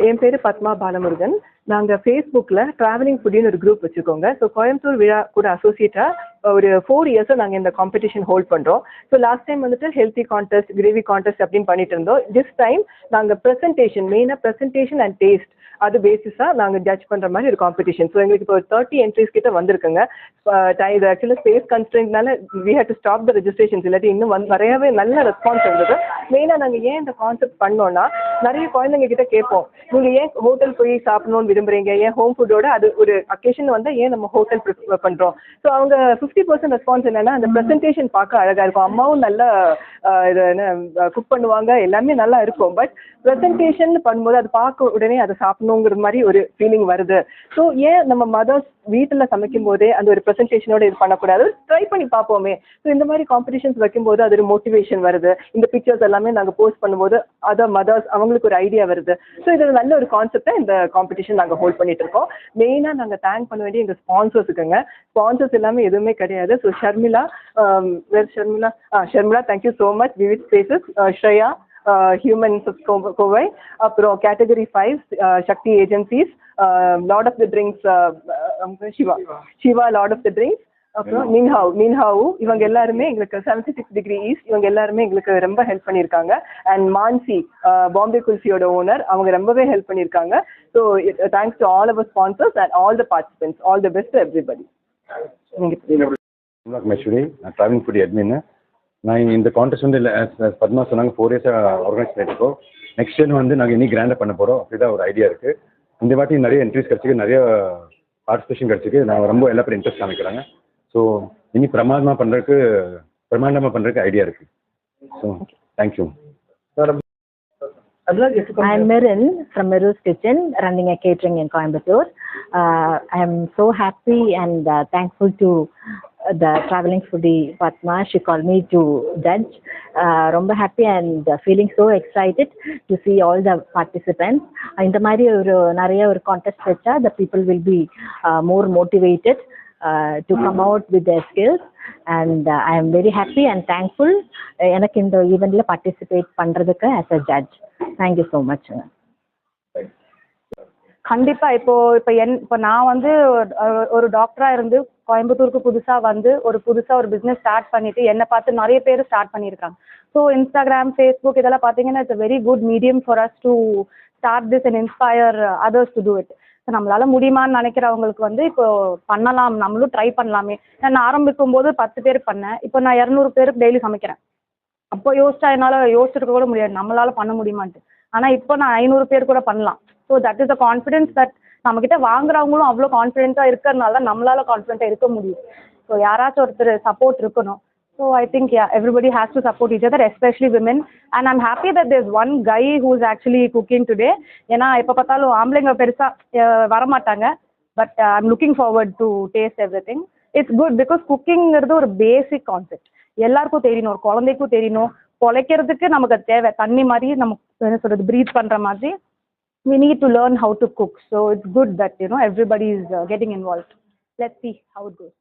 என் பேர் பத்மா பாலமுருகன். நாங்கள் ஃபேஸ்புக்கில் ட்ராவலிங் ஃபுட்டின்னு ஒரு குரூப் வச்சுக்கோங்க ஸோ கோயம்புத்தூர் விழா கூட அசோசியேட்டா ஒரு ஃபோர் இயர்ஸாக நாங்கள் இந்த காம்படிஷன் ஹோல்ட் பண்றோம். ஸோ லாஸ்ட் டைம் வந்துட்டு ஹெல்த்தி கான்டெஸ்ட் கிரேவி கான்டெஸ்ட் அப்படின்னு பண்ணிட்டு இருந்தோம். திஸ் டைம் நாங்கள் ப்ரெசன்டேஷன் மெயினாக ப்ரெசன்டேஷன் அண்ட் டேஸ்ட் அது பேசிஸா நாங்கள் ஜட்ஜ் பண்ற மாதிரி ஒரு காம்படிஷன் ஸோ எங்களுக்கு இப்போ தேர்ட்டி என்ட்ரிஸ் கிட்ட வந்திருக்குங்க. இது actually space கன்ஸ்டன்ட்னால we had to stop the registrations இல்லாட்டி இன்னும் வந்து நிறையவே நல்ல ரெஸ்பான்ஸ் இருந்தது. மெயினாக நாங்கள் ஏன் இந்த கான்செப்ட் பண்ணோம்னா நிறைய குழந்தைங்க கிட்ட கேட்போம். நீங்கள் ஏன் ஹோட்டல் போய் சாப்பிடணும்னு விரும்புறீங்க ஏன் ஹோம் ஃபுட்டோட அது ஒரு அக்கேஷன் வந்து ஏன் நம்ம ஹோட்டல் ப்ரிஃபர் பண்ணுறோம் ஸோ அவங்க ஃபிஃப்டி பர்சன்ட் ரெஸ்பான்ஸ் என்னன்னா அந்த ப்ரெசன்டேஷன் பார்க்க அழகாக இருக்கும். அம்மாவும் நல்லா இது என்ன குக் பண்ணுவாங்க எல்லாமே நல்லா இருக்கும். பட் ப்ரெசன்டேஷன் பண்ணும்போது அது பார்க்க உடனே அதை சாப்பிடணுங்கிற மாதிரி ஒரு ஃபீலிங் வருது. ஸோ ஏன் நம்ம மதர்ஸ் வீட்டில் சமைக்கும் போதே அந்த ஒரு ப்ரெசன்டேஷனோட இது பண்ணக்கூடாது? ட்ரை பண்ணி பார்ப்போமே. ஸோ இந்த மாதிரி காம்படிஷன்ஸ் வைக்கும்போது அது ஒரு மோட்டிவேஷன் வருது. இந்த பிக்சர்ஸ் எல்லாமே நாங்கள் போஸ்ட் பண்ணும்போது அதர் மதர்ஸ் அவங்களுக்கு ஒரு ஐடியா வருது. ஸோ இது நல்ல ஒரு கான்செப்டை இந்த காம்படிஷன் நாங்கள் ஹோல்ட் பண்ணிட்டு இருக்கோம். மெயினாக நாங்கள் தேங்க் பண்ண வேண்டிய எங்கள் ஸ்பான்சர்ஸுக்குங்க ஸ்பான்சர்ஸ் எல்லாமே எதுவுமே கிடையாது. ஸோ ஷர்மிளா வேறு ஷர்மிளா ஆ Sharmila thank you so much Vivid Spaces Shreya humans Kovai அப்புறம் category five Sakthi agencies lord of the drinks Siva Siva lord of the drinks அப்புறம் மின்ஹாவ் மின்ஹாவு இவங்க எல்லாருமே எங்களுக்கு செவன்டி சிக்ஸ் டிகிரி ஈஸ்ட் இவங்க எல்லாருமே எங்களுக்கு ரொம்ப ஹெல்ப் பண்ணியிருக்காங்க. அண்ட் மான்சி பாம்பே குல்ஃபியோட ஓனர் அவங்க ரொம்பவே ஹெல்ப் பண்ணியிருக்காங்க. So thanks to all our sponsors and all the participants all the best everybody மைஸ்வரி நான் ட்ராவலிங் ஃபுட் அட்மின் நான் இந்த கான்டெஸ்ட் வந்து இல்லை பத்மா சொன்னாங்க ஃபோர் இயர்ஸாக ஆர்கனைஸ் பண்ணியிருக்கோம். நெக்ஸ்ட் இயர் வந்து நாங்கள் இன்னும் கிராண்டாக பண்ண போகிறோம் அப்படிதான் ஒரு ஐடியா இருக்குது இந்த வாட்டி நிறைய என்ட்ரிஸ் கிடச்சிருக்கு நிறைய பார்ட்டிசிபேஷன் கிடச்சிருக்கு. நான் ரொம்ப எல்லா பேரும் இன்ட்ரெஸ்ட் காமிக்கிறாங்க. ஸோ இனி பிரமாதமாக பண்ணுறதுக்கு பிரமாண்டமாக பண்ணுறதுக்கு ஐடியா இருக்குது so thank you I'm Merin from Meru's Kitchen, running a catering in Coimbatore. Uh, I'm so happy and uh, thankful to the traveling foodie Padma. She called me to judge. Uh, ரொம்ப happy and uh, feeling so excited to see all the participants. இந்த மாதிரி ஒரு நிறைய ஒரு contest வச்சா the people will be uh, more motivated To come out with with skills and I uh, very happy and thankful எனக்கு இந்த ஈவெண்ட்ல participate பண்றதுக்கு as a judge thank you so much much. கண்டிப்பா. இப்போ இப்போ என் இப்போ நான் வந்து ஒரு- டாக்டராக டாக்டரா இருந்து கோயம்புத்தூருக்கு புதுசா வந்து ஒரு புதுசா ஒரு பிசினஸ் ஸ்டார்ட் பண்ணிட்டு என்னை பார்த்து நிறைய பேர் ஸ்டார்ட் பண்ணியிருக்காங்க ஸோ இன்ஸ்டாகிராம் ஃபேஸ்புக் இதெல்லாம் பார்த்தீங்கன்னா it's very good medium for us to start this and inspire others to do it நம்மளால முடியுமான்னு நினைக்கிறவங்களுக்கு வந்து இப்போ பண்ணலாம். நம்மளும் ட்ரை பண்ணலாமே. நான் ஆரம்பிக்கும் போது பத்து பேர் பண்ணேன். இப்போ நான் இரநூறு பேருக்கு டெய்லி சமைக்கிறேன். அப்போ யோசிச்சா என்னால் யோசிச்சிருக்க கூட முடியாது. நம்மளால பண்ண முடியுமான்ட்டு. ஆனால் இப்போ நான் ஐநூறு பேர் கூட பண்ணலாம். So that is a confidence that நம்மக்கிட்ட வாங்குறவங்களும் அவ்வளோ கான்ஃபிடென்ட்டாக இருக்கிறதுனால தான் நம்மளால கான்ஃபிடென்ட்டாக இருக்க முடியும். ஸோ யாராச்சும் ஒருத்தர் சப்போர்ட் இருக்கணும். so I think everybody has to support each other especially women and I'm happy that there's one guy who's actually cooking today ஏன்னா எப்போ பார்த்தாலும் ஆம்பளைங்க பெருசாக வரமாட்டாங்க but I'm looking forward to taste everything it's good because குக்கிங்கிறது ஒரு basic concept எல்லாருக்கும் தெரியணும் ஒரு குழந்தைக்கும் தெரியணும் பொழைக்கிறதுக்கு நமக்கு அது தேவை தண்ணி மாதிரி நமக்கு என்ன சொல்றது ப்ரீத் பண்ற மாதிரி we need to learn how to cook so it's good that you know everybody is uh, getting involved let's see how it goes